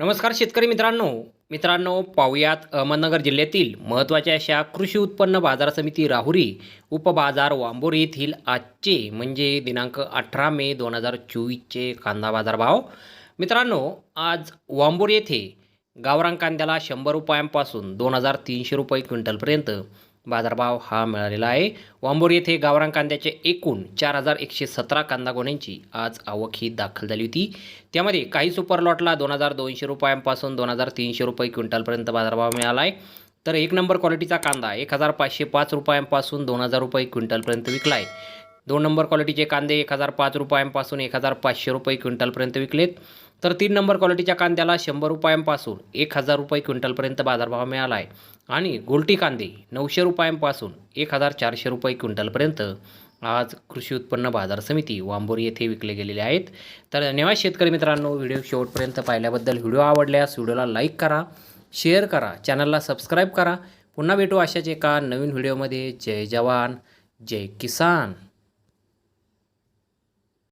नमस्कार शेतकरी मित्रांनो. मित्रांनो पाहुयात अहमदनगर जिल्ह्यातील महत्त्वाच्या अशा कृषी उत्पन्न बाजार समिती राहुरी उपबाजार वांबोर येथील आजचे म्हणजे दिनांक अठरा मे दोन हजार चोवीसचे कांदा बाजार भाव मित्रांनो आज वांबोर येथे गावरान कांद्याला शंभर रुपयांपासून दोन हजार तीनशे रुपये क्विंटलपर्यंत बाजारभाव हा मिळालेला आहे. वांबोर येथे गावरान कांद्याचे एकूण चार हजार एकशे सतरा कांदा गोण्यांची आज आवक ही दाखल झाली होती. त्यामध्ये काही सुपर लॉटला दोन हजार दोनशे रुपयांपासून दोन हजार तीनशे रुपये क्विंटलपर्यंत बाजारभाव मिळाला आहे. तर एक नंबर क्वालिटीचा कांदा एक हजार पाचशे पाच रुपयांपासून दोन हजार रुपये क्विंटलपर्यंत विकला आहे. दोन नंबर क्वालिटीचे कांदे एक हजार पाच रुपयांपासून एक हजार पाचशे रुपये क्विंटलपर्यंत विकलेत. तर तीन नंबर क्वालिटीच्या कांद्याला शंभर रुपयांपासून एक हजार रुपये क्विंटलपर्यंत बाजारभाव मिळाला आहे आणि गोलटी कांदे नऊशे रुपयांपासून एक हजार चारशे रुपये क्विंटलपर्यंत आज कृषी उत्पन्न बाजार समिती वांबोरी येथे विकले गेलेले आहेत. तर धन्यवाद शेतकरी मित्रांनो व्हिडिओ शेवटपर्यंत पाहिल्याबद्दल व्हिडिओ आवडल्यास व्हिडिओला लाईक करा शेअर करा चॅनलला सबस्क्राईब करा. पुन्हा भेटू अशाच एका नवीन व्हिडिओमध्ये. जय जवान जय किसान.